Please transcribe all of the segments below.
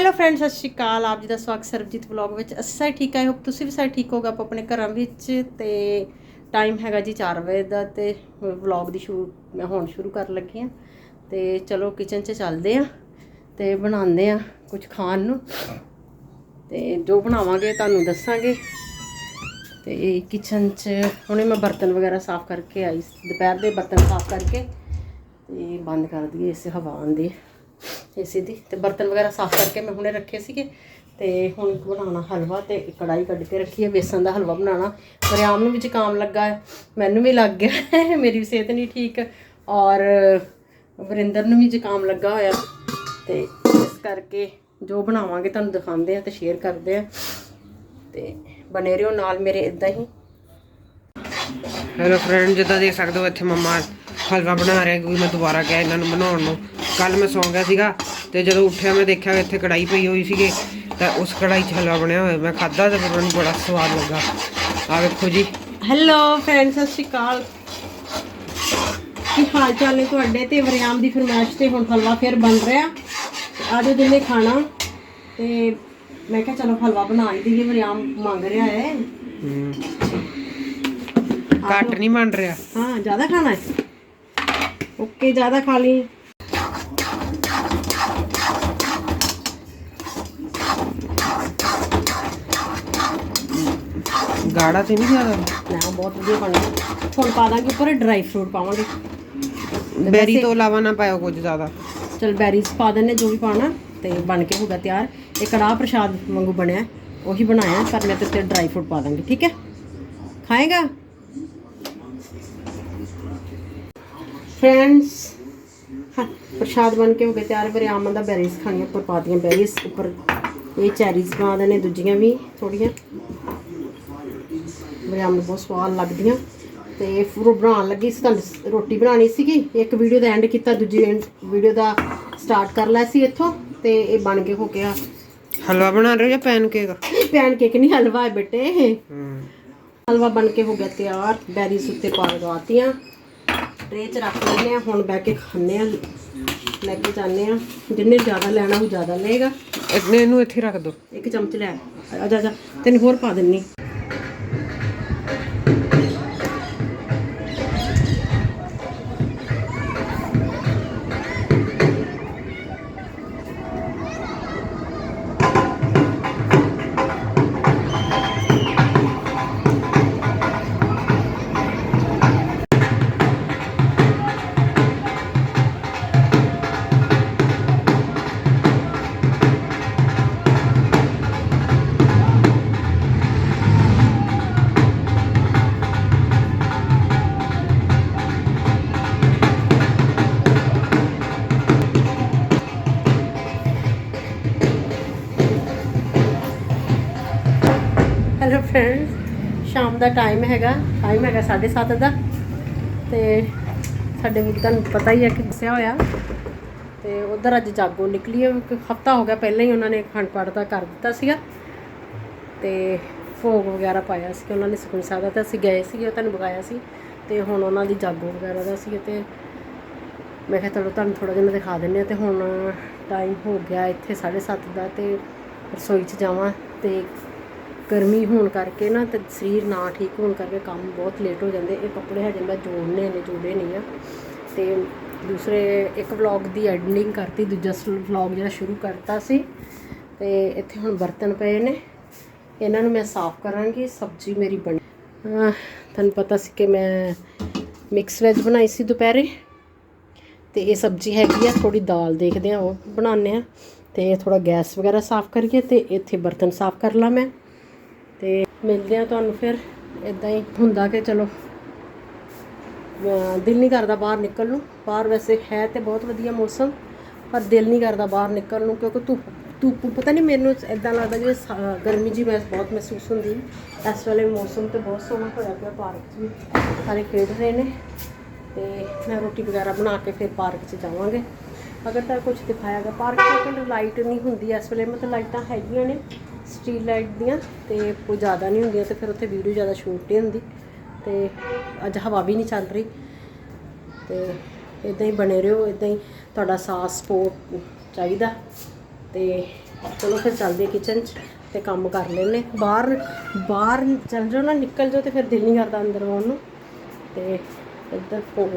Hello friend ਸਤਿ ਸ਼੍ਰੀ ਅਕਾਲ। ਆਪ ਜੀ ਦਾ ਸਵਾਗਤ ਸਰਬਜੀਤ ਵਲੌਗ ਵਿੱਚ। ਅਸੀਂ ਸਾਰੇ ਠੀਕ ਆਏ? ਹੋਪ ਤੁਸੀਂ ਵੀ ਸਾਰੇ ਠੀਕ ਹੋਗਾ ਆਪਾਂ ਆਪਣੇ ਘਰਾਂ ਵਿੱਚ ਤੇ ਟਾਈਮ ਹੈਗਾ ਜੀ 4 ਵਜੇ ਦਾ ਤੇ ਵਲੌਗ ਦੀ ਸ਼ੂਟ ਮੈਂ ਹੁਣ ਸ਼ੁਰੂ ਕਰਨ ਲੱਗੀ ਆ ਤੇ ਚਲੋ ਕਿਚਨ 'ਚ ਚੱਲਦੇ ਆ ਤੇ ਬਣਾਉਂਦੇ ਆ ਕੁਝ ਖਾਣ ਨੂੰ। ਤੇ ਜੋ ਬਣਾਵਾਂਗੇ ਤੁਹਾਨੂੰ ਦੱਸਾਂਗੇ। ਤੇ ਕਿਚਨ 'ਚ ਹੁਣੇ ਮੈਂ ਬਰਤਨ ਵਗੈਰਾ ਸਾਫ਼ ਕਰਕੇ ਆਈ ਦੁਪਹਿਰ ਦੇ ਬਰਤਨ ਸਾਫ਼ ਕਰਕੇ ਤੇ ਬੰਦ ਕਰ ਦਈਏ ਇਸ ਹਵਾ ਆਉਂਦੀ ਏਸੀ ਦੀ ਤੇ ਬਰਤਨ ਵਗੈਰਾ ਸਾਫ਼ ਕਰਕੇ ਮੈਂ ਹੁਣੇ ਰੱਖੇ ਸੀਗੇ ਤੇ ਹੁਣ ਬਣਾਉਣਾ ਹਲਵਾ ਤੇ ਇੱਕ ਕੜਾਈ ਕੱਢ ਕੇ ਰੱਖੀ ਹੈ, ਬੇਸਨ ਦਾ ਹਲਵਾ ਬਣਾਉਣਾ। ਮਰਿਆਮ ਨੂੰ ਵੀ ਜ਼ੁਕਾਮ ਲੱਗਾ ਹੈ, ਮੈਨੂੰ ਵੀ ਲੱਗ ਗਿਆ ਮੇਰੀ ਵੀ ਸਿਹਤ ਨਹੀਂ ਠੀਕ ਔਰ ਵਰਿੰਦਰ ਨੂੰ ਵੀ ਜ਼ੁਕਾਮ ਲੱਗਾ ਹੋਇਆ ਤੇ ਇਸ ਕਰਕੇ ਜੋ ਬਣਾਵਾਂਗੇ ਤੁਹਾਨੂੰ ਦਿਖਾਉਂਦੇ ਆ ਤੇ ਸ਼ੇਅਰ ਕਰਦੇ ਆ ਤੇ ਬਨੇ ਰਹੋ ਨਾਲ ਮੇਰੇ ਇਦਾਂ ਹੀ। ਹੈਲੋ ਫਰੈਂਡ ਜਿੱਦਾਂ ਦੇਖ ਸਕਦੇ ਹੋ ਇੱਥੇ ਮੰਮਾ ਹਲਵਾ ਬਣਾ ਰਹੇ ਕਿਉਂਕਿ ਮੈਂ ਦੁਬਾਰਾ ਕਿਹਾ ਇਹਨਾਂ ਨੂੰ ਬਣਾਉਣ ਨੂੰ। ਕੱਲ ਮੈਂ ਸੌਂ ਗਿਆ ਸੀਗਾ ਤੇ ਜਦੋਂ ਉੱਠਿਆ ਮੈਂ ਦੇਖਿਆ ਇੱਥੇ ਕੜਾਈ ਪਈ ਹੋਈ ਸੀਗੀ ਤਾਂ ਉਸ ਕੜਾਈ 'ਚ ਹਲਵਾ ਬਣਿਆ ਹੋਇਆ। ਮੈਂ ਖਾਧਾ ਤੇ ਮੈਨੂੰ ਬੜਾ ਸਵਾਦ ਲੱਗਾ। ਆ ਵੇਖੋ ਜੀ। ਹੈਲੋ ਫਰੈਂਡਸ ਸਤਿ ਸ਼੍ਰੀ ਅਕਾਲ। ਕੀ ਹਾਲ ਚਾਲ ਨੇ ਤੁਹਾਡੇ? ਤੇ ਵਰਿਆਮ ਦੀ ਫਰਮਾਇਸ਼ ਤੇ ਹੁਣ ਹਲਵਾ ਫਿਰ ਬਣ ਰਿਹਾ। ਆਜੋ ਦਿਨੇ ਖਾਣਾ। ਤੇ ਮੈਂ ਕਿਹਾ ਚਲੋ ਹਲਵਾ ਬਣਾ ਹੀ ਦਈਏ ਵਰਿਆਮ ਮੰਗ ਰਿਹਾ ਹੈ। ਘੱਟ ਨਹੀਂ ਬਣ ਰਿਹਾ। ਹਾਂ ਜ਼ਿਆਦਾ ਖਾਣਾ ਹੈ। ਓਕੇ ਜ਼ਿਆਦਾ ਖਾ ਲਈ। ਗਾੜਾ ਤੇ ਨਹੀਂ ਜ਼ਿਆਦਾ ਨਾ ਬਹੁਤ ਵਧੀਆ ਬਣਿਆ ਹੁਣ ਪਾ ਦਾਂਗੇ ਉੱਪਰ ਡਰਾਈ ਫਰੂਟ ਪਾਵਾਂਗੇ। ਬੈਰੀ ਤੋਂ ਇਲਾਵਾ ਨਾ ਪਾਇਓ ਕੁਝ ਜ਼ਿਆਦਾ। ਚਲ ਬੈਰੀਜ਼ ਪਾ ਦਿੰਨੇ ਜੋ ਵੀ ਪਾਣਾ ਤੇ ਬਣ ਕੇ ਹੋ ਗਿਆ ਤਿਆਰ। ਇਹ ਕੜਾਹ ਪ੍ਰਸ਼ਾਦ ਵਾਂਗੂ ਬਣਿਆ ਉਹੀ ਬਣਾਇਆ ਪਰ ਮੈਂ ਤੇ ਤੇ ਡਰਾਈ ਫਰੂਟ ਪਾ ਦਾਂਗੀ ਠੀਕ ਹੈ? ਖਾਏਗਾ? ਫਰੈਂਡਸ ਪ੍ਰਸ਼ਾਦ ਬਣ ਕੇ ਹੋ ਗਿਆ ਤਿਆਰ। ਪਰ ਆਮਨ ਦਾ ਬੈਰੀਜ਼ ਖਾਣੀਆਂ ਉੱਪਰ ਪਾ ਦੀਆਂ ਬੈਰੀਜ਼ ਉੱਪਰ ਇਹ ਚੈਰੀਜ਼ ਪਾ ਦੇਣੇ ਦੂਜੀਆਂ ਵੀ ਥੋੜੀਆਂ ਬਰਿਆਮ ਨੂੰ ਬਹੁਤ ਸਵਾਦ ਲੱਗਦੀਆਂ। ਤੇ ਫਰੂ ਬਣਾਉਣ ਲੱਗੀ ਸੀ ਤੁਹਾਨੂੰ ਰੋਟੀ ਬਣਾਉਣੀ ਸੀਗੀ। ਇੱਕ ਵੀਡੀਓ ਦਾ ਐਂਡ ਕੀਤਾ ਦੂਜੀ ਵੀਡੀਓ ਦਾ ਸਟਾਰਟ ਕਰ ਲਿਆ ਸੀ ਇੱਥੋਂ। ਤੇ ਇਹ ਬਣ ਕੇ ਹੋ ਗਿਆ। ਹਲਵਾ ਬਣਾ ਰਹੇ ਜਾਂ ਪੈਨ ਕੇਕ ਪੈਨ ਕੇਕ ਨਹੀਂ ਹਲਵਾ ਹੈ ਬੇਟੇ। ਹਮ ਹਲਵਾ ਬਣ ਕੇ ਹੋ ਗਿਆ ਤਿਆਰ। ਬੈਰੀਜ਼ ਉੱਤੇ ਪਾ ਦਵਾਤੀਆਂ ਟਰੇ 'ਚ ਰੱਖ ਲੈਂਦੇ ਆ ਹੁਣ ਬਹਿ ਕੇ ਖਾਂਦੇ ਆ ਲੈ ਕੇ ਜਾਂਦੇ ਆ ਜਿੰਨੇ ਜ਼ਿਆਦਾ ਲੈਣਾ ਉਹ ਜ਼ਿਆਦਾ ਲਏਗਾ। ਇਹਨੇ ਇਹਨੂੰ ਇੱਥੇ ਰੱਖ ਦਿਓ ਇੱਕ ਚਮਚ ਲੈ। ਆ ਜਾ ਜਾ। ਤੈਨੂੰ ਹੋਰ ਪਾ ਦਿੰਨੀ। ਹੈਲੋ ਫਰੈਂਡਸ ਸ਼ਾਮ ਦਾ ਟਾਈਮ ਹੈਗਾ ਟਾਈਮ ਹੈਗਾ 7:30 ਦਾ। ਤੇ ਸਾਡੇ ਵੀ ਤੁਹਾਨੂੰ ਪਤਾ ਹੀ ਹੈ ਕਿ ਦੱਸਿਆ ਹੋਇਆ। ਤੇ ਉਧਰ ਅੱਜ ਜਾਗੋ ਨਿਕਲੀ ਹੈ ਹਫਤਾ ਹੋ ਗਿਆ ਪਹਿਲਾਂ ਹੀ ਉਹਨਾਂ ਨੇ ਖੰਡ ਪਾਠ ਦਾ ਕਰ ਦਿੱਤਾ ਸੀਗਾ। ਤੇ ਭੋਗ ਵਗੈਰਾ ਪਾਇਆ ਸੀ, ਉਹਨਾਂ ਨੇ ਸੁਖਮਨੀ ਸਾਹਿਬ ਦਾ ਤਾਂ ਅਸੀਂ ਗਏ ਸੀਗੇ, ਉਹ ਤੁਹਾਨੂੰ ਬੁਲਾਇਆ ਸੀ। ਤੇ ਹੁਣ ਉਹਨਾਂ ਦੀ ਜਾਗੋ ਵਗੈਰਾ ਦਾ ਸੀ ਤੇ ਮੈਂ ਕਿਹਾ ਚਲੋ ਤੁਹਾਨੂੰ ਥੋੜਾ ਜਿਹਾ ਦਿਖਾ ਦਿੰਦੇ ਆ ਤੇ ਹੁਣ ਟਾਈਮ ਹੋ ਗਿਆ ਇੱਥੇ 7:30 ਦਾ ਤੇ ਰਸੋਈ 'ਚ ਜਾਵਾਂ ਤੇ ਗਰਮੀ ਹੋਣ ਕਰਕੇ ਨਾ ਤੇ ਸਰੀਰ ਨਾ ਠੀਕ ਹੋਣ ਕਰਕੇ ਕੰਮ ਬਹੁਤ ਲੇਟ ਹੋ ਜਾਂਦੇ। ਇਹ ਕੱਪੜੇ ਹਜੇ ਮੈਂ ਜੋੜਨੇ ਨੇ ਜੋੜੇ ਨਹੀਂ ਆ। ਤੇ ਦੂਸਰੇ ਇੱਕ ਵਲੌਗ ਦੀ ਐਂਡਿੰਗ ਕਰਤੀ, ਦੂਜਾ ਵਲੌਗ ਜਿਹੜਾ ਸ਼ੁਰੂ ਕਰਤਾ ਸੀ। ਤੇ ਇੱਥੇ ਹੁਣ ਬਰਤਨ ਪਏ ਨੇ। ਇਹਨਾਂ ਨੂੰ ਮੈਂ ਸਾਫ਼ ਕਰਾਂਗੀ, ਸਬਜ਼ੀ ਮੇਰੀ ਬਣੀ। ਤੁਹਾਨੂੰ ਪਤਾ ਸੀ ਕਿ ਮੈਂ ਮਿਕਸ ਵੈਜ ਬਣਾਈ ਸੀ ਦੁਪਹਿਰੇ। ਤੇ ਇਹ ਸਬਜ਼ੀ ਹੈਗੀ ਆ ਥੋੜੀ ਦਾਲ ਦੇਖਦੇ ਆ, ਉਹ ਬਣਾਉਂਦੇ ਆ। ਤੇ ਥੋੜਾ ਗੈਸ ਵਗੈਰਾ ਸਾਫ਼ ਕਰੀਏ ਤੇ ਇੱਥੇ ਬਰਤਨ ਸਾਫ਼ ਕਰ ਲਾਂ ਮੈਂ। ਮਿਲਦੇ ਆ ਤੁਹਾਨੂੰ ਫਿਰ। ਇਦਾਂ ਹੀ ਹੁੰਦਾ ਕਿ ਚਲੋ ਦਿਲ ਨਹੀਂ ਕਰਦਾ ਬਾਹਰ ਨਿਕਲ ਨੂੰ। ਬਾਹਰ ਵੈਸੇ ਹੈ ਤੇ ਬਹੁਤ ਵਧੀਆ ਮੌਸਮ, ਪਰ ਦਿਲ ਨਹੀਂ ਕਰਦਾ ਬਾਹਰ ਨਿਕਲ ਨੂੰ ਕਿਉਂਕਿ ਧੁੱਪ ਧੁੱਪ ਪਤਾ ਨਹੀਂ ਮੈਨੂੰ ਇਦਾਂ ਲੱਗਦਾ ਜਿਵੇਂ ਸਾ- ਗਰਮੀ ਜੀ ਮੈਂ ਬਹੁਤ ਮਹਿਸੂਸ ਹੁੰਦੀ। ਇਸ ਵੇਲੇ ਮੌਸਮ ਤੇ ਬਹੁਤ ਸੋਹਣਾ ਹੋਇਆ ਪਿਆ ਪਾਰਕ 'ਚ ਵੀ। ਸਾਰੇ ਖੇਡ ਰਹੇ ਨੇ ਤੇ ਮੈਂ ਰੋਟੀ ਵਗੈਰਾ ਬਣਾ ਕੇ ਫਿਰ ਪਾਰਕ 'ਚ ਜਾਵਾਂਗੇ। ਅਗਰ ਤਾਂ ਕੁਝ ਦਿਖਾਇਆ ਗਿਆ, ਪਾਰਕ 'ਚ ਲਾਈਟ ਨਹੀਂ ਹੁੰਦੀ ਇਸ ਵੇਲੇ, ਮਤਲਬ ਲਾਈਟਾਂ ਹੈਗੀਆਂ ਨੇ। ਸਟਰੀਟ ਲਾਈਟ ਦੀਆਂ ਤੇ ਕੋਈ ਜ਼ਿਆਦਾ ਨਹੀਂ ਹੁੰਦੀਆਂ ਤੇ ਫਿਰ ਉੱਥੇ ਵੀਡੀਓ ਜ਼ਿਆਦਾ ਸ਼ੂਟ ਨਹੀਂ ਹੁੰਦੀ ਤੇ ਅੱਜ ਹਵਾ ਵੀ ਨਹੀਂ ਚੱਲ ਰਹੀ ਤੇ ਇਦਾਂ ਹੀ ਬਣੇ ਰਹੋ ਇਦਾਂ ਹੀ ਤੁਹਾਡਾ ਸਾਥ ਸਪੋਰਟ ਚਾਹੀਦਾ ਤੇ ਚਲੋ ਫਿਰ ਚੱਲਦੇ ਕਿਚਨ 'ਚ ਤੇ ਕੰਮ ਕਰ ਲੈਨੇ ਬਾਹਰ ਬਾਹਰ ਚੱਲ ਜਾਓ ਨਾ, ਨਿਕਲ ਜਾਓ ਤੇ ਫਿਰ ਦਿਲ ਨਹੀਂ ਕਰਦਾ ਅੰਦਰ ਆਉਣ ਨੂੰ ਤੇ ਇੱਧਰ ਫੋਨ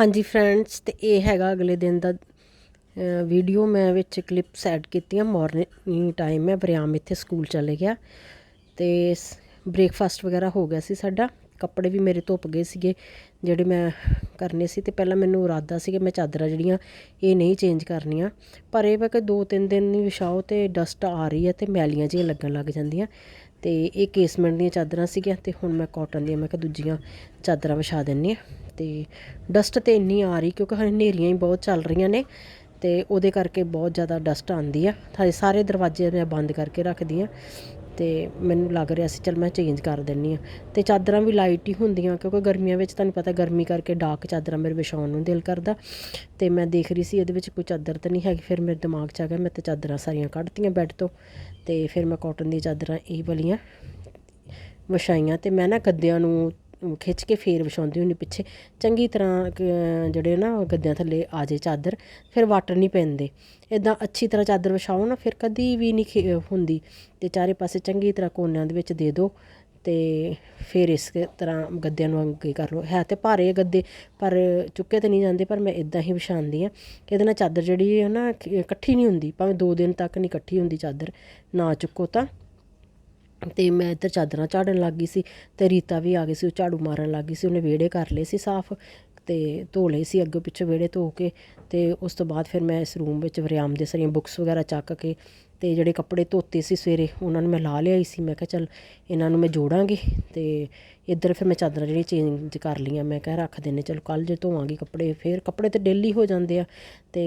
ਹਾਂਜੀ ਫਰੈਂਡਸ ਤੇ ਇਹ ਹੈਗਾ ਅਗਲੇ ਦਿਨ ਦਾ ਵੀਡੀਓ ਮੈਂ ਵਿੱਚ ਕਲਿੱਪਸ ਐਡ ਕੀਤੀਆਂ। ਮਾਰਨਿੰਗ ਟਾਈਮ ਹੈ ਬਰਿਆਮ ਇੱਥੇ ਸਕੂਲ ਚਲੇ ਗਿਆ ਤੇ ਬ੍ਰੇਕਫਾਸਟ ਵਗੈਰਾ ਹੋ ਗਿਆ ਸੀ ਸਾਡਾ। ਕੱਪੜੇ ਵੀ ਮੇਰੇ ਧੁੱਪ ਗਏ ਸੀਗੇ, ਜਿਹੜੇ ਮੈਂ ਕਰਨੇ ਸੀ ਤੇ ਪਹਿਲਾਂ ਮੈਨੂੰ ਇਰਾਦਾ ਸੀ ਕਿ ਮੈਂ ਚਾਦਰਾਂ ਜਿਹੜੀਆਂ ਇਹ ਨਹੀਂ ਚੇਂਜ ਕਰਨੀਆਂ। ਪਰ ਇਹ ਵਾ ਕਿ ਦੋ ਤਿੰਨ ਦਿਨ ਨਹੀਂ ਵਿਛਾਓ ਤੇ ਡਸਟ ਆ ਰਹੀ ਹੈ ਤੇ ਮੈਲੀਆਂ ਜਿਹੀਆਂ ਲੱਗਣ ਲੱਗ ਜਾਂਦੀਆਂ। ਤੇ ਇਹ ਕੇਸਮੈਂਟ ਦੀਆਂ ਚਾਦਰਾਂ ਸੀਗੀਆਂ ਤੇ ਹੁਣ ਮੈਂ ਕਾਟਨ ਦੀਆਂ, ਮੈਂ ਕਿਹਾ ਦੂਜੀਆਂ ਚਾਦਰਾਂ ਵਿਛਾ ਦਿੰਨੀ ਆ ਤੇ ਡਸਟ ਤੇ ਇੰਨੀ ਆ ਰਹੀ ਕਿਉਂਕਿ ਹਨੇਰੀਆਂ ਹੀ ਬਹੁਤ ਚੱਲ ਰਹੀਆਂ ਨੇ। ਅਤੇ ਉਹਦੇ ਕਰਕੇ ਬਹੁਤ ਜ਼ਿਆਦਾ ਡਸਟ ਆਉਂਦੀ ਆ। ਸਾਰੇ ਸਾਰੇ ਦਰਵਾਜ਼ੇ ਮੈਂ ਬੰਦ ਕਰਕੇ ਰੱਖਦੀ ਹਾਂ ਅਤੇ ਮੈਨੂੰ ਲੱਗ ਰਿਹਾ ਸੀ, ਚਲ ਮੈਂ ਚੇਂਜ ਕਰ ਦਿੰਦੀ ਹਾਂ ਅਤੇ ਚਾਦਰਾਂ ਵੀ ਲਾਈਟ ਹੀ ਹੁੰਦੀਆਂ, ਕਿਉਂਕਿ ਗਰਮੀਆਂ ਵਿੱਚ ਤੁਹਾਨੂੰ ਪਤਾ ਗਰਮੀ ਕਰਕੇ ਡਾਰਕ ਚਾਦਰਾਂ ਮੇਰੇ ਵਿਛਾਉਣ ਨੂੰ ਦਿਲ ਕਰਦਾ। ਅਤੇ ਮੈਂ ਦੇਖ ਰਹੀ ਸੀ ਇਹਦੇ ਵਿੱਚ ਕੋਈ ਚਾਦਰ ਤਾਂ ਨਹੀਂ ਹੈਗੀ, ਫਿਰ ਮੇਰੇ ਦਿਮਾਗ 'ਚ ਆ ਗਿਆ, ਮੈਂ ਤਾਂ ਚਾਦਰਾਂ ਸਾਰੀਆਂ ਕੱਢਤੀਆਂ ਬੈੱਡ ਤੋਂ। ਅਤੇ ਫਿਰ ਮੈਂ ਕਾਟਨ ਦੀਆਂ ਚਾਦਰਾਂ ਇਹ ਵਾਲੀਆਂ ਵਿਛਾਈਆਂ ਅਤੇ ਮੈਂ ਨਾ ਗੱਦਿਆਂ ਨੂੰ ਖਿੱਚ ਕੇ ਫੇਰ ਵਿਛਾਉਂਦੀ ਹੁੰਦੀ ਪਿੱਛੇ। ਚੰਗੀ ਤਰ੍ਹਾਂ ਜਿਹੜੇ ਨਾ ਗੱਦਿਆਂ ਥੱਲੇ ਆ ਜੇ ਚਾਦਰ, ਫਿਰ ਵਾਟਰ ਨਹੀਂ ਪੈਂਦੇ। ਇਦਾਂ ਅੱਛੀ ਤਰ੍ਹਾਂ ਚਾਦਰ ਵਿਛਾਓ ਨਾ, ਫਿਰ ਕਦੀ ਵੀ ਨਹੀਂ ਖਿ- ਹੁੰਦੀ। ਤੇ ਚਾਰੇ ਪਾਸੇ ਚੰਗੀ ਤਰ੍ਹਾਂ ਕੋਨਿਆਂ ਦੇ ਵਿੱਚ ਦੇ ਦਿਓ ਤੇ ਫਿਰ ਇਸ ਤਰ੍ਹਾਂ ਗੱਦਿਆਂ ਨੂੰ ਅੱਗੇ ਕਰ ਲਓ। ਹੈ ਤੇ ਭਾਰੇ ਗੱਦੇ, ਪਰ ਚੁੱਕੇ ਤੇ ਨਹੀਂ ਜਾਂਦੇ, ਪਰ ਮੈਂ ਇਦਾਂ ਹੀ ਵਿਛਾਉਂਦੀ ਆ ਕਿ ਇਹਦੇ ਨਾਲ ਚਾਦਰ ਜਿਹੜੀ ਹੈ ਨਾ ਇਕੱਠੀ ਨਹੀਂ ਹੁੰਦੀ, ਭਾਵੇਂ 2 ਦਿਨ ਤੱਕ ਨਹੀਂ ਇਕੱਠੀ ਹੁੰਦੀ ਚਾਦਰ, ਨਾ ਚੁੱਕੋ ਤਾਂ। ਅਤੇ ਮੈਂ ਇੱਧਰ ਚਾਦਰਾਂ ਝਾੜਨ ਲੱਗ ਗਈ ਸੀ ਅਤੇ ਰੀਤਾ ਵੀ ਆ ਗਈ ਸੀ, ਉਹ ਝਾੜੂ ਮਾਰਨ ਲੱਗ ਗਈ ਸੀ, ਉਹਨੇ ਵਿਹੜੇ ਕਰ ਲਏ ਸੀ ਸਾਫ਼ ਅਤੇ ਧੋ ਲਏ ਸੀ ਅੱਗੇ ਪਿੱਛੇ ਵਿਹੜੇ ਧੋ ਕੇ ਅਤੇ ਉਸ ਤੋਂ ਬਾਅਦ ਫਿਰ ਮੈਂ ਇਸ ਰੂਮ ਵਿੱਚ ਵਰਿਆਮ ਦੇ ਸਾਰੀਆਂ ਬੁੱਕਸ ਵਗੈਰਾ ਚੱਕ ਕੇ ਅਤੇ ਜਿਹੜੇ ਕੱਪੜੇ ਧੋਤੇ ਸੀ ਸਵੇਰੇ, ਉਹਨਾਂ ਨੂੰ ਮੈਂ ਲਾ ਲਿਆਈ ਸੀ, ਮੈਂ ਕਿਹਾ ਚੱਲ ਇਹਨਾਂ ਨੂੰ ਮੈਂ ਜੋੜਾਂਗੀ ਅਤੇ ਇੱਧਰ ਫਿਰ ਮੈਂ ਚਾਦਰਾਂ ਜਿਹੜੀਆਂ ਚੇਂਜ ਕਰ ਲਈਆਂ, ਮੈਂ ਕਿਹਾ ਰੱਖ ਦਿੰਨੇ, ਚਲ ਕੱਲ ਜੇ ਧੋਵਾਂਗੀ ਕੱਪੜੇ, ਫਿਰ ਕੱਪੜੇ ਤੇ ਡੇਲੀ ਹੋ ਜਾਂਦੇ ਆ। ਤੇ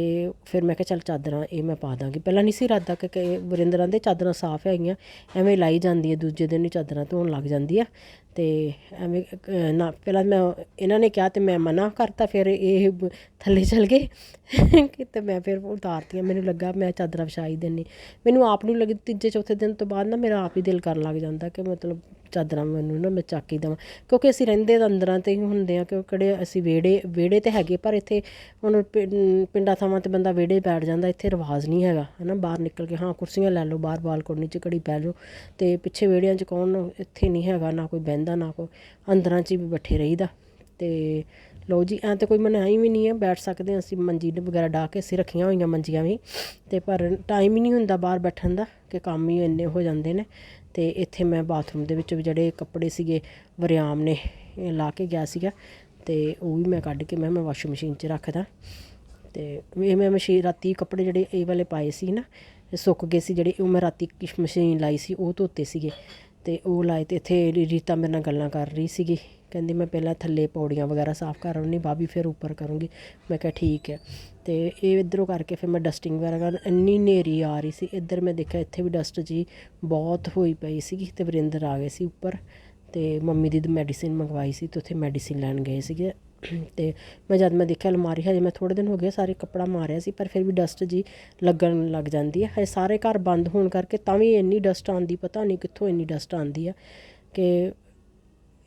ਫਿਰ ਮੈਂ ਕਿਹਾ ਚੱਲ ਚਾਦਰਾਂ ਇਹ ਮੈਂ ਪਾ ਦਾਂਗੀ। ਪਹਿਲਾਂ ਨਹੀਂ ਸੀ ਇਰਾਦਾ ਕਿ ਕਿ ਵਰਿੰਦਰਾਂ ਦੇ ਚਾਦਰਾਂ ਸਾਫ਼ ਹੈਗੀਆਂ, ਐਵੇਂ ਲਾਈ ਜਾਂਦੀ ਹੈ ਦੂਜੇ ਦਿਨ ਹੀ ਚਾਦਰਾਂ ਧੋਣ ਲੱਗ ਜਾਂਦੀ ਆ। ਤੇ ਐਵੇਂ ਨਾ, ਪਹਿਲਾਂ ਮੈਂ, ਇਹਨਾਂ ਨੇ ਕਿਹਾ ਤੇ ਮੈਂ ਮਨਾ ਕਰਤਾ, ਫਿਰ ਇਹ ਥੱਲੇ ਚਲ ਗਏ। ਕਿ ਤੇ ਮੈਂ ਫਿਰ ਉਤਾਰਤੀਆਂ, ਮੈਨੂੰ ਲੱਗਾ ਮੈਂ ਚਾਦਰਾਂ ਵਿਛਾਈ ਦੇਣੀ ਮੈਨੂੰ ਆਪ ਨੂੰ ਲੱਗੀ, ਤੀਜੇ, ਚੌਥੇ ਦਿਨ ਤੋਂ ਬਾਅਦ ਨਾ ਮੇਰਾ ਆਪ ਹੀ ਦਿਲ ਕਰਨ ਲੱਗ ਜਾਂਦਾ ਕਿ ਮਤਲਬ ਚਾਦਰਾਂ ਮੈਨੂੰ ਨਾ ਮੈਂ ਚੱਕ ਹੀ ਦੇਵਾਂ। ਕਿਉਂਕਿ ਅਸੀਂ ਰਹਿੰਦੇ ਤਾਂ ਅੰਦਰਾਂ ਤੇ ਹੀ ਹੁੰਦੇ ਆ ਕਿ ਕਿਹੜੇ ਅਸੀਂ ਵਿਹੜੇ ਵਿਹੜੇ ਤੇ ਹੈਗੇ, ਪਰ ਇੱਥੇ ਹੁਣ ਪਿੰ- ਪਿੰਡਾਂ ਥਾਵਾਂ ਤੇ ਬੰਦਾ ਵਿਹੜੇ ਬੈਠ ਜਾਂਦਾ, ਇੱਥੇ ਰਿਵਾਜ਼ ਨਹੀਂ ਹੈਗਾ, ਹਨਾ? ਬਾਹਰ ਨਿਕਲ ਕੇ, ਹਾਂ, ਕੁਰਸੀਆਂ ਲੈ ਲਓ, ਬਾਹਰ ਬਾਲਕੋਨੀ 'ਚ ਘੜੀ ਬਹਿ ਜਾਓ, ਤੇ ਪਿੱਛੇ ਵਿਹੜਿਆਂ 'ਚ ਕੌਣ ਇੱਥੇ ਨਹੀਂ ਹੈਗਾ, ਨਾ ਕੋਈ ਬਹਿੰਦਾ, ਨਾ ਕੋਈ, ਅੰਦਰਾਂ 'ਚ ਹੀ ਬੈਠੇ ਰਹੀਦਾ। ਤੇ ਲਓ ਜੀ, ਐਂ ਤਾਂ ਕੋਈ ਮਨਾਈ ਵੀ ਨਹੀਂ ਹੈ, ਬੈਠ ਸਕਦੇ ਹਾਂ ਅਸੀਂ, ਮੰਜੀ ਵਗੈਰਾ ਢਾ ਕੇ ਅਸੀਂ ਰੱਖੀਆਂ ਹੋਈਆਂ ਮੰਜੀਆਂ ਵੀ, ਤੇ ਪਰ ਟਾਈਮ ਹੀ ਨਹੀਂ ਹੁੰਦਾ ਬਾਹਰ ਬੈਠਣ ਦਾ, ਕਿ ਕੰਮ ਹੀ ਇੰਨੇ ਹੋ ਜਾਂਦੇ ਨੇ। ਅਤੇ ਇੱਥੇ ਮੈਂ ਬਾਥਰੂਮ ਦੇ ਵਿੱਚ ਵੀ ਜਿਹੜੇ ਕੱਪੜੇ ਸੀਗੇ, ਵਰਿਆਮ ਨੇ, ਇਹ ਲਾ ਕੇ ਗਿਆ ਸੀਗਾ। ਅਤੇ ਉਹ ਵੀ ਮੈਂ ਕੱਢ ਕੇ ਮੈਂ ਮੈਂ ਵਾਸ਼ਿੰਗ ਮਸ਼ੀਨ 'ਚ ਰੱਖਦਾ। ਅਤੇ ਇਹ ਮੈਂ ਮਸ਼ੀਨ ਰਾਤੀ ਕੱਪੜੇ ਜਿਹੜੇ ਇਹ ਵਾਲੇ ਪਾਏ ਸੀ ਨਾ ਸੁੱਕ ਗਏ ਸੀ ਜਿਹੜੇ, ਉਹ ਮੈਂ ਰਾਤੀ ਕਿਸ਼ ਮਸ਼ੀਨ ਲਾਈ ਸੀ, ਉਹ ਧੋਤੇ ਸੀਗੇ। ਅਤੇ ਉਹ ਲਾਏ ਅਤੇ ਇੱਥੇ ਰੀਤਾ ਮੇਰੇ ਨਾਲ ਗੱਲਾਂ ਕਰ ਰਹੀ ਸੀਗੀ। ਕਹਿੰਦੀ ਮੈਂ ਪਹਿਲਾਂ ਥੱਲੇ ਪੌੜੀਆਂ ਵਗੈਰਾ ਸਾਫ਼ ਕਰ ਆਉਣੀ ਭਾਬੀ ਫਿਰ ਉੱਪਰ ਕਰੂੰਗੀ। ਮੈਂ ਕਿਹਾ ਠੀਕ ਹੈ। ਅਤੇ ਇਹ ਇੱਧਰੋਂ ਕਰਕੇ ਫਿਰ ਮੈਂ ਡਸਟਿੰਗ ਵਗੈਰਾ ਕਰ ਇੰਨੀ ਹਨੇਰੀ ਆ ਰਹੀ ਸੀ। ਇੱਧਰ ਮੈਂ ਦੇਖਿਆ ਇੱਥੇ ਵੀ ਡਸਟ ਜੀ ਬਹੁਤ ਹੋਈ ਪਈ ਸੀਗੀ ਅਤੇ ਵਰਿੰਦਰ ਆ ਗਏ ਸੀ ਉੱਪਰ ਅਤੇ ਮੰਮੀ ਦੀ ਮੈਡੀਸਿਨ ਮੰਗਵਾਈ ਸੀ ਅਤੇ ਉੱਥੇ ਮੈਡੀਸਿਨ ਲੈਣ ਗਏ ਸੀਗੇ। ਅਤੇ ਮੈਂ ਜਦ ਮੈਂ ਦੇਖਿਆ ਅਲਮਾਰੀ, ਹਜੇ ਮੈਂ ਥੋੜ੍ਹੇ ਦਿਨ ਹੋ ਗਏ ਸਾਰੇ ਕੱਪੜਾ ਮਾਰਿਆ ਸੀ, ਪਰ ਫਿਰ ਵੀ ਡਸਟ ਜੀ ਲੱਗਣ ਲੱਗ ਜਾਂਦੀ ਹੈ। ਹਜੇ ਸਾਰੇ ਘਰ ਬੰਦ ਹੋਣ ਕਰਕੇ ਤਾਂ ਵੀ ਇੰਨੀ ਡਸਟ ਆਉਂਦੀ, ਪਤਾ ਨਹੀਂ ਕਿੱਥੋਂ ਇੰਨੀ ਡਸਟ ਆਉਂਦੀ ਆ ਕਿ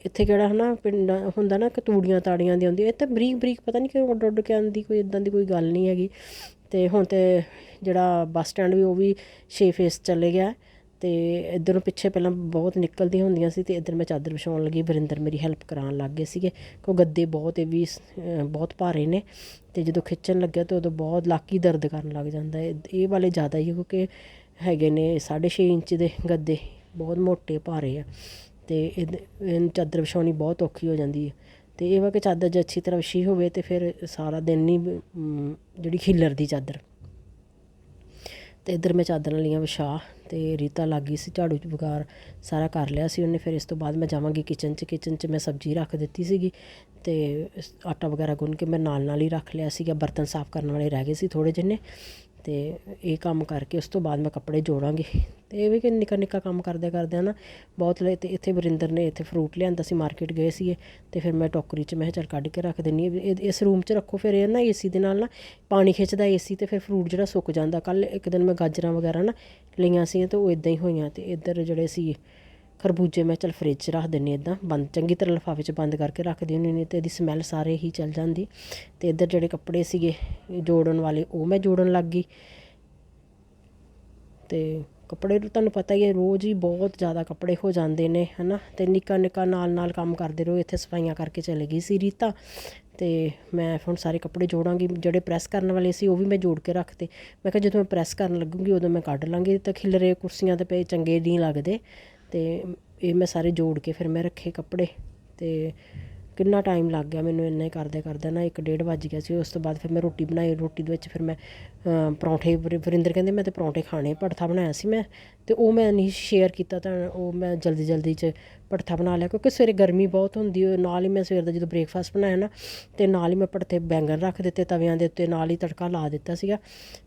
ਇੱਥੇ ਕਿਹੜਾ ਹਨਾ ਪਿੰਡ, ਹੁੰਦਾ ਨਾ ਕਿ ਤੂੜੀਆਂ ਤਾੜੀਆਂ ਦੀ ਆਉਂਦੀ ਇਹ ਤਾਂ ਬਰੀਕ ਬਰੀਕ ਪਤਾ ਨਹੀਂ ਕਿਉਂ ਉੱਡ ਉੱਡ ਕੇ ਆਉਂਦੀ ਕੋਈ ਇਦਾਂ ਦੀ ਕੋਈ ਗੱਲ ਨਹੀਂ ਹੈਗੀ। ਤੇ ਹੁਣ ਤੇ ਜਿਹੜਾ ਬੱਸ ਸਟੈਂਡ ਵੀ ਉਹ ਵੀ ਛੇ ਫੇਸ ਚਲੇ ਗਿਆ, ਤੇ ਇੱਧਰੋਂ ਪਿੱਛੇ ਪਹਿਲਾਂ ਬਹੁਤ ਨਿਕਲਦੀਆਂ ਹੁੰਦੀਆਂ ਸੀ, ਤੇ ਇੱਧਰ ਮੈਂ ਚਾਦਰ ਵਿਛਾਉਣ ਲੱਗੀ, ਵਰਿੰਦਰ ਮੇਰੀ ਹੈਲਪ ਕਰਾਉਣ ਲੱਗ ਗਏ ਸੀਗੇ, ਕਿਉਂ ਗੱਦੇ ਬਹੁਤ ਇਹ ਵੀ ਬਹੁਤ ਭਾਰੇ ਨੇ, ਤੇ ਜਦੋਂ ਖਿੱਚਣ ਲੱਗਿਆ ਤੇ ਉਦੋਂ ਬਹੁਤ ਲਾਕੀ ਦਰਦ ਕਰਨ ਲੱਗ ਜਾਂਦਾ ਹੈ। ਇਹ ਵਾਲੇ ਜ਼ਿਆਦਾ ਹੀ ਕਿਉਂਕਿ ਹੈਗੇ ਨੇ 6.5 ਇੰਚ ਦੇ ਗੱਦੇ, ਬਹੁਤ ਮੋਟੇ, ਭਾਰੇ ਆ। ਅਤੇ ਇਹਦੇ- ਇਹਨੂੰ ਚਾਦਰ ਵਿਛਾਉਣੀ ਬਹੁਤ ਔਖੀ ਹੋ ਜਾਂਦੀ ਹੈ। ਅਤੇ ਇਹ ਵਾ ਕਿ ਚਾਦਰ ਜੇ ਅੱਛੀ ਤਰ੍ਹਾਂ ਵਿਛੀ ਹੋਵੇ ਤਾਂ ਫਿਰ ਸਾਰਾ ਦਿਨ ਨਹੀਂ ਅਮ, ਜਿਹੜੀ ਖਿਲਰਦੀ ਚਾਦਰ। ਅਤੇ ਇੱਧਰ ਮੈਂ ਚਾਦਰਾਂ ਲਈਆਂ ਵਿਛਾ ਅਤੇ ਰੀਤਾ ਲੱਗ ਗਈ ਸੀ ਝਾੜੂ ਵਗਾਰ ਸਾਰਾ ਕਰ ਲਿਆ ਸੀ ਉਹਨੇ। ਫਿਰ ਇਸ ਤੋਂ ਬਾਅਦ ਮੈਂ ਜਾਵਾਂਗੀ ਕਿਚਨ 'ਚ। ਕਿਚਨ 'ਚ ਮੈਂ ਸਬਜ਼ੀ ਰੱਖ ਦਿੱਤੀ ਸੀਗੀ ਅਤੇ ਆਟਾ ਵਗੈਰਾ ਗੁੰਨ ਕੇ ਮੈਂ ਨਾਲ ਨਾਲ ਹੀ ਰੱਖ ਲਿਆ ਸੀਗਾ। ਬਰਤਨ ਸਾਫ਼ ਕਰਨ ਵਾਲੇ ਰਹਿ ਗਏ ਸੀ ਥੋੜੇ ਜਿੰਨੇ। ਅਤੇ ਇਹ ਕੰਮ ਕਰਕੇ ਉਸ ਤੋਂ ਬਾਅਦ ਮੈਂ ਕੱਪੜੇ ਜੋੜਾਂਗੀ ਅਤੇ ਇਹ ਵੀ ਕਿ ਨਿੱਕਾ ਨਿੱਕਾ ਕੰਮ ਕਰਦੇ ਕਰਦੇ ਨਾ ਬਹੁਤ ਲੈ ਇੱਥੇ ਵਰਿੰਦਰ ਨੇ ਇੱਥੇ ਫਰੂਟ ਲਿਆਂਦਾ ਸੀ ਮਾਰਕੀਟ ਗਏ ਸੀਗੇ ਅਤੇ ਫਿਰ ਮੈਂ ਟੋਕਰੀ 'ਚ ਮੈਂ ਕਿਹਾ ਚੱਲ ਕੱਢ ਕੇ ਰੱਖ ਦਿੰਦੀ ਹਾਂ। ਇਹ- ਇਸ ਰੂਮ 'ਚ ਰੱਖੋ ਫਿਰ ਇਹ ਨਾ ਏ ਸੀ ਦੇ ਨਾਲ ਨਾ ਪਾਣੀ ਖਿੱਚਦਾ ਏ ਸੀ ਅਤੇ ਫਿਰ ਫਰੂਟ ਜਿਹੜਾ ਸੁੱਕ ਜਾਂਦਾ ਕੱਲ੍ਹ ਇੱਕ ਦਿਨ ਮੈਂ ਗਾਜਰਾਂ ਵਗੈਰਾ ਨਾ ਲਈਆਂ ਸੀ ਤੇ ਉਹ ਇੱਦਾਂ ਹੀ ਹੋਈਆਂ ਅਤੇ ਇੱਧਰ ਜਿਹੜੇ ਸੀ ਖਰਬੂਜੇ ਮੈਂ ਚੱਲ ਫ੍ਰਿਜ 'ਚ ਰੱਖ ਦਿੰਨੀ ਇਦਾਂ ਬੰਦ, ਚੰਗੀ ਤਰ੍ਹਾਂ ਲਿਫਾਫੇ 'ਚ ਬੰਦ ਕਰਕੇ ਰੱਖਦੀ ਹੁੰਦੀ ਨਹੀਂ ਤੇ ਇਹਦੀ ਸਮੈਲ ਸਾਰੇ ਹੀ ਚੱਲ ਜਾਂਦੀ। ਤੇ ਇੱਧਰ ਜਿਹੜੇ ਕੱਪੜੇ ਸੀਗੇ ਜੋੜਨ ਵਾਲੇ, ਉਹ ਮੈਂ ਜੋੜਨ ਲੱਗ ਗਈ। ਤੇ ਕੱਪੜੇ ਨੂੰ ਤੁਹਾਨੂੰ ਪਤਾ ਹੀ ਹੈ, ਰੋਜ਼ ਹੀ ਬਹੁਤ ਜ਼ਿਆਦਾ ਕੱਪੜੇ ਹੋ ਜਾਂਦੇ ਨੇ, ਹਨਾ? ਤੇ ਨਿੱਕਾ ਨਿੱਕਾ ਨਾਲ ਨਾਲ ਕੰਮ ਕਰਦੇ ਰਹੋ, ਇੱਥੇ ਸਫਾਈਆਂ ਕਰਕੇ ਚਲੇ ਗਈ ਸੀ ਰੀਤਾ। ਤੇ ਮੈਂ ਹੁਣ ਸਾਰੇ ਕੱਪੜੇ ਜੋੜਾਂਗੀ, ਜਿਹੜੇ ਪ੍ਰੈਸ ਕਰਨ ਵਾਲੇ ਸੀ, ਉਹ ਵੀ ਮੈਂ ਜੋੜ ਕੇ ਰੱਖਤੇ। ਮੈਂ ਕਿਹਾ ਜਦੋਂ ਮੈਂ ਪ੍ਰੈਸ ਕਰਨ ਲੱਗੂੰਗੀ, ਉਦੋਂ ਮੈਂ ਕੱਢ ਲਾਂਗੀ ਤਾਂ ਖਿਲਰੇ ਕੁਰਸੀਆਂ ਤੇ ਪਏ, ਚੰਗੇ ਨਹੀਂ ਲੱਗਦੇ। ਤੇ ਇਹ ਮੈਂ ਸਾਰੇ ਜੋੜ ਕੇ ਫਿਰ ਮੈਂ ਰੱਖੇ ਕੱਪੜੇ ਅਤੇ ਕਿੰਨਾ ਟਾਈਮ ਲੱਗ ਗਿਆ ਮੈਨੂੰ ਇੰਨਾ ਹੀ ਕਰਦੇ ਕਰਦੇ ਨਾ 1:30 ਵੱਜ ਗਿਆ ਸੀ, ਉਸ ਤੋਂ ਬਾਅਦ ਫਿਰ ਮੈਂ ਰੋਟੀ ਬਣਾਈ, ਰੋਟੀ ਦੇ ਵਿੱਚ ਫਿਰ ਮੈਂ ਪਰੌਂਠੇ ਵਰਿ- ਵਰਿੰਦਰ ਕਹਿੰਦੇ ਮੈਂ ਤਾਂ ਪਰੌਂਠੇ ਖਾਣੇ ਭੜਥਾ ਬਣਾਇਆ ਸੀ ਮੈਂ ਅਤੇ ਉਹ ਮੈਂ ਨਹੀਂ ਸ਼ੇਅਰ ਕੀਤਾ ਤਾਂ ਉਹ ਮੈਂ ਜਲਦੀ ਜਲਦੀ ਚ ਭੜਥਾ ਬਣਾ ਲਿਆ, ਕਿਉਂਕਿ ਸਵੇਰੇ ਗਰਮੀ ਬਹੁਤ ਹੁੰਦੀ ਹੈ ਨਾਲ ਹੀ ਮੈਂ ਸਵੇਰ ਦਾ ਜਦੋਂ ਬ੍ਰੇਕਫਾਸਟ ਬਣਾਇਆ ਨਾ ਅਤੇ ਨਾਲ ਹੀ ਮੈਂ ਭੜਥੇ ਬੈਂਗਣ ਰੱਖ ਦਿੱਤੇ, ਤਵਿਆਂ ਦੇ ਉੱਤੇ ਨਾਲ ਹੀ ਤੜਕਾ ਲਾ ਦਿੱਤਾ ਸੀਗਾ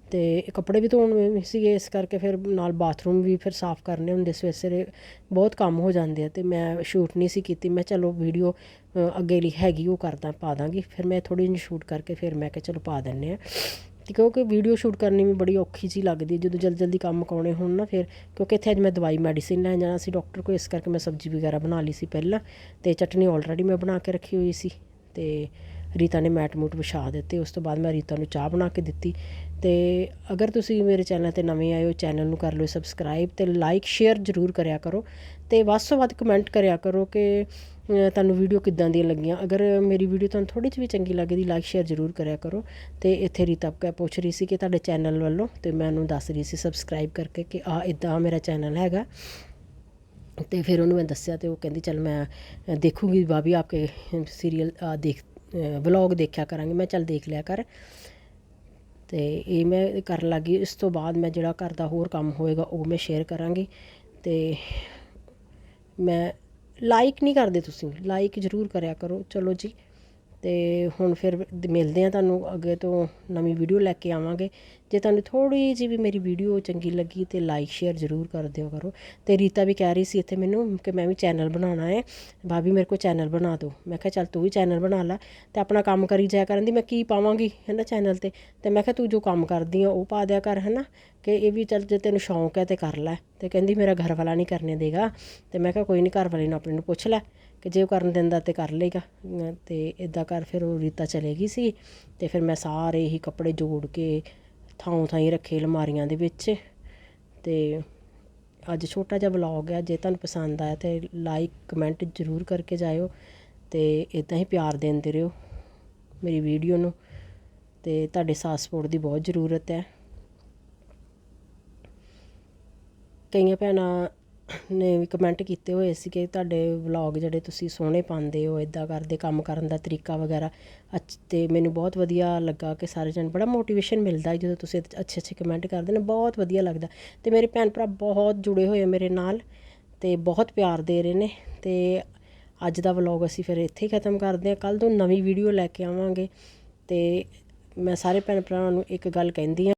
ਅਤੇ ਕੱਪੜੇ ਵੀ ਧੋਣ ਸੀਗੇ, ਇਸ ਕਰਕੇ ਫਿਰ ਨਾਲ ਬਾਥਰੂਮ ਵੀ ਫਿਰ ਸਾਫ਼ ਕਰਨੇ ਹੁੰਦੇ ਸਵੇਰੇ ਸਵੇਰੇ ਬਹੁਤ ਕੰਮ ਹੋ ਜਾਂਦੇ ਆ ਅਤੇ ਮੈਂ ਸ਼ੂਟ ਨਹੀਂ ਸੀ ਕੀਤੀ, ਮੈਂ ਚਲੋ ਵੀਡੀਓ ਅੱਗੇ ਲਈ ਹੈਗੀ ਉਹ ਕਰਦਾ, ਪਾ ਦਾਂਗੀ। ਫਿਰ ਮੈਂ ਥੋੜੀ ਜਿਹੀ ਸ਼ੂਟ ਕਰਕੇ ਫਿਰ ਮੈਂ ਕਿਹਾ ਚਲੋ ਪਾ ਦਿੰਨੇ ਆ ਤੇ ਕਿਉਂਕਿ ਵੀਡੀਓ ਸ਼ੂਟ ਕਰਨੀ ਵੀ ਬੜੀ ਔਖੀ ਜੀ ਲੱਗਦੀ ਹੈ। ਜਦੋਂ ਜਲਦੀ ਜਲਦੀ ਕੰਮ ਮੁਕਾਉਣੇ ਹੋਣ ਨਾ ਫਿਰ, ਕਿਉਂਕਿ ਇੱਥੇ ਅੱਜ ਮੈਂ ਦਵਾਈ ਮੈਡੀਸਿਨ ਲੈਣ ਜਾਣਾ ਸੀ ਡਾਕਟਰ ਕੋਲ, ਇਸ ਕਰਕੇ ਮੈਂ ਸਬਜ਼ੀ ਵਗੈਰਾ ਬਣਾ ਲਈ ਸੀ ਪਹਿਲਾਂ। ਤੇ ਚਟਨੀ ਆਲਰੇਡੀ ਮੈਂ ਬਣਾ ਕੇ ਰੱਖੀ ਹੋਈ ਸੀ। ਤੇ ਰੀਤਾ ਨੇ ਮੈਟ ਮੂਟ ਵਿਛਾ ਦਿੱਤੇ। ਉਸ ਤੋਂ ਬਾਅਦ ਮੈਂ ਰੀਤਾ ਨੂੰ ਚਾਹ ਬਣਾ ਕੇ ਦਿੱਤੀ। ਤੇ ਅਗਰ ਤੁਸੀਂ ਮੇਰੇ ਚੈਨਲ ਤੇ ਨਵੇਂ ਆਏ ਹੋ, ਚੈਨਲ ਨੂੰ ਕਰ ਲਓ ਸਬਸਕ੍ਰਾਈਬ ਤੇ ਲਾਈਕ ਸ਼ੇਅਰ ਜ਼ਰੂਰ ਕਰਿਆ ਕਰੋ। ਤੇ ਵੱਧ ਤੋਂ ਵੱਧ ਕਮੈਂਟ ਕਰਿਆ ਕਰੋ ਕਿ ਤੁਹਾਨੂੰ ਵੀਡੀਓ ਕਿੱਦਾਂ ਦੀਆਂ ਲੱਗੀਆਂ? ਅਗਰ ਮੇਰੀ ਵੀਡੀਓ ਤੁਹਾਨੂੰ ਥੋੜੀ ਜਿਹੀ ਵੀ ਚੰਗੀ ਲੱਗਦੀ ਲਾਈਕ ਸ਼ੇਅਰ ਜ਼ਰੂਰ ਕਰਿਆ ਕਰੋ। ਤੇ ਇੱਥੇ ਰੀਤਾ ਕਾ ਪੁੱਛ ਰਹੀ ਸੀ ਕਿ ਤੁਹਾਡੇ ਚੈਨਲ ਵੱਲੋਂ, ਤੇ ਮੈਂ ਉਹਨੂੰ ਦੱਸ ਰਹੀ ਸੀ ਸਬਸਕ੍ਰਾਈਬ ਕਰਕੇ ਕਿ ਆ ਇਦਾਂ ਮੇਰਾ ਚੈਨਲ ਹੈਗਾ। ਤੇ ਫਿਰ ਉਹਨੂੰ ਮੈਂ ਦੱਸਿਆ ਤੇ ਉਹ ਕਹਿੰਦੀ, ਚਲ ਮੈਂ ਦੇਖੂਗੀ ਦੇਖੂੰਗੀ ਭਾਭੀ ਆਪਕੇ ਸੀਰੀਅਲ ਦੇਖ ਵਲੌਗ ਦੇਖਿਆ ਕਰਾਂਗੇ। ਮੈਂ ਚਲ ਦੇਖ ਲਿਆ ਕਰ। ਤੇ ਇਹ ਮੈਂ ਕਰਨ ਲੱਗੀ। ਇਸ ਤੋਂ ਬਾਅਦ ਮੈਂ ਜਿਹੜਾ ਘਰ ਦਾ ਹੋਰ ਕੰਮ ਹੋਏਗਾ, ਉਹ ਮੈਂ ਸ਼ੇਅਰ ਕਰਾਂਗੀ। ਤੇ ਮੈਂ ਲਾਈਕ ਨਹੀਂ ਕਰਦੇ ਤੁਸੀਂ। ਲਾਈਕ ਜ਼ਰੂਰ ਕਰਿਆ ਕਰੋ। ਚਲੋ ਜੀ। ਤੇ ਹੁਣ ਫਿਰ ਮਿਲਦੇ ਆ ਤੁਹਾਨੂੰ ਅੱਗੇ ਤੋਂ ਨਵੀਂ ਵੀਡੀਓ ਲੈ ਕੇ ਆਵਾਂਗੇ। ਜੇ ਤੁਹਾਨੂੰ ਥੋੜੀ ਜਿਹੀ ਵੀ ਮੇਰੀ ਵੀਡੀਓ ਚੰਗੀ ਲੱਗੀ ਤੇ ਲਾਈਕ ਸ਼ੇਅਰ ਜ਼ਰੂਰ ਕਰ ਦਿਓ ਕਰੋ। ਤੇ ਰੀਤਾ ਵੀ ਕਹਿ ਰਹੀ ਸੀ ਇੱਥੇ ਮੈਨੂੰ ਕਿ ਮੈਂ ਵੀ ਚੈਨਲ ਬਣਾਉਣਾ ਹੈ। ਭਾਬੀ ਮੇਰੇ ਕੋਲ ਚੈਨਲ ਬਣਾ ਦਿਓ। ਮੈਂ ਕਿਹਾ, ਚੱਲ ਤੂੰ ਵੀ ਚੈਨਲ ਬਣਾ ਲੈ। ਤੇ ਆਪਣਾ ਕੰਮ ਕਰੀ ਜਾਇਆ ਕਰਨ ਦੀ ਮੈਂ ਕੀ ਪਾਵਾਂਗੀ? ਹੈ ਨਾ ਚੈਨਲ ਤੇ। ਤੇ ਮੈਂ ਕਿਹਾ, ਤੂੰ ਜੋ ਕੰਮ ਕਰਦੀ ਆ ਉਹ ਪਾ ਦਿਆ ਕਰ ਹੈ ਨਾ ਕਿ ਇਹ ਵੀ ਚੱਲ ਜੇ ਤੈਨੂੰ ਸ਼ੌਂਕ ਹੈ ਤੇ ਕਰ ਲੈ। ਤੇ ਕਹਿੰਦੀ ਮੇਰਾ ਘਰ ਵਾਲਾ ਨਹੀਂ ਕਰਨੇ ਦੇਗਾ। ਤੇ ਮੈਂ ਕਿਹਾ ਕੋਈ ਨਹੀਂ ਘਰ ਵਾਲੇ ਨੂੰ ਆਪਣੇ ਨੂੰ ਪੁੱਛ ਲੈ ਕਿ ਜੇ ਉਹ ਕਰਨ ਦਿੰਦਾ ਤੇ ਕਰ ਲੇਗਾ ਅਮ ਤੇ ਇਦਾਂ ਕਰ ਫਿਰ ਉਹ ਰੀਤਾ ਚਲੇ ਗਈ ਸੀ। ਤੇ ਫਿਰ ਮੈਂ ਸਾਰੇ ਹੀ ਕੱਪੜੇ ਜੋੜ ਕੇ ਥਾਂ ਥਾਂ ਹੀ ਰੱਖੇ ਅਲਮਾਰੀਆਂ ਦੇ ਵਿੱਚ। ਤੇ ਅੱਜ ਛੋਟਾ ਜਿਹਾ ਵਲੌਗ ਹੈ। ਜੇ ਤੁਹਾਨੂੰ ਪਸੰਦ ਆਇਆ ਤੇ ਲਾਈਕ ਕਮੈਂਟ ਜ਼ਰੂਰ ਕਰਕੇ ਜਾਇਓ। ਤੇ ਇਦਾਂ ਹੀ ਪਿਆਰ ਦਿੰਦੇ ਰਹੋ ਮੇਰੀ ਵੀਡੀਓ ਨੂੰ। ਤੇ ਤੁਹਾਡੇ ਸਾਥ ਸਪੋਰਟ ਦੀ ਬਹੁਤ ਜ਼ਰੂਰਤ ਹੈ। ਕਈਆਂ ਭੈਣਾਂ ਨੇ ਵੀ ਕਮੈਂਟ ਕੀਤੇ ਹੋਏ ਸੀ ਕਿ ਤੁਹਾਡੇ ਵਲੋਗ ਜਿਹੜੇ ਤੁਸੀਂ ਸੋਹਣੇ ਪਾਉਂਦੇ ਹੋ ਇੱਦਾਂ ਕਰਦੇ ਕੰਮ ਕਰਨ ਦਾ ਤਰੀਕਾ ਵਗੈਰਾ। ਅੱਛ ਅਤੇ ਮੈਨੂੰ ਬਹੁਤ ਵਧੀਆ ਲੱਗਾ ਕਿ ਸਾਰੇ ਜਣ, ਬੜਾ ਮੋਟੀਵੇਸ਼ਨ ਮਿਲਦਾ ਜਦੋਂ ਤੁਸੀਂ ਅੱਛੇ ਅੱਛੇ ਕਮੈਂਟ ਕਰਦੇ ਨੇ, ਬਹੁਤ ਵਧੀਆ ਲੱਗਦਾ। ਅਤੇ ਮੇਰੇ ਭੈਣ ਭਰਾ ਬਹੁਤ ਜੁੜੇ ਹੋਏ ਆ ਮੇਰੇ ਨਾਲ ਅਤੇ ਬਹੁਤ ਪਿਆਰ ਦੇ ਰਹੇ ਨੇ ਅਤੇ ਅੱਜ ਦਾ ਵਲੋਗ ਅਸੀਂ ਫਿਰ ਇੱਥੇ ਹੀ ਖਤਮ ਕਰਦੇ ਹਾਂ। ਕੱਲ੍ਹ ਤੋਂ ਨਵੀਂ ਵੀਡੀਓ ਲੈ ਕੇ ਆਵਾਂਗੇ ਅਤੇ ਮੈਂ ਸਾਰੇ ਭੈਣ ਭਰਾਵਾਂ ਨੂੰ ਇੱਕ ਗੱਲ ਕਹਿੰਦੀ ਹਾਂ।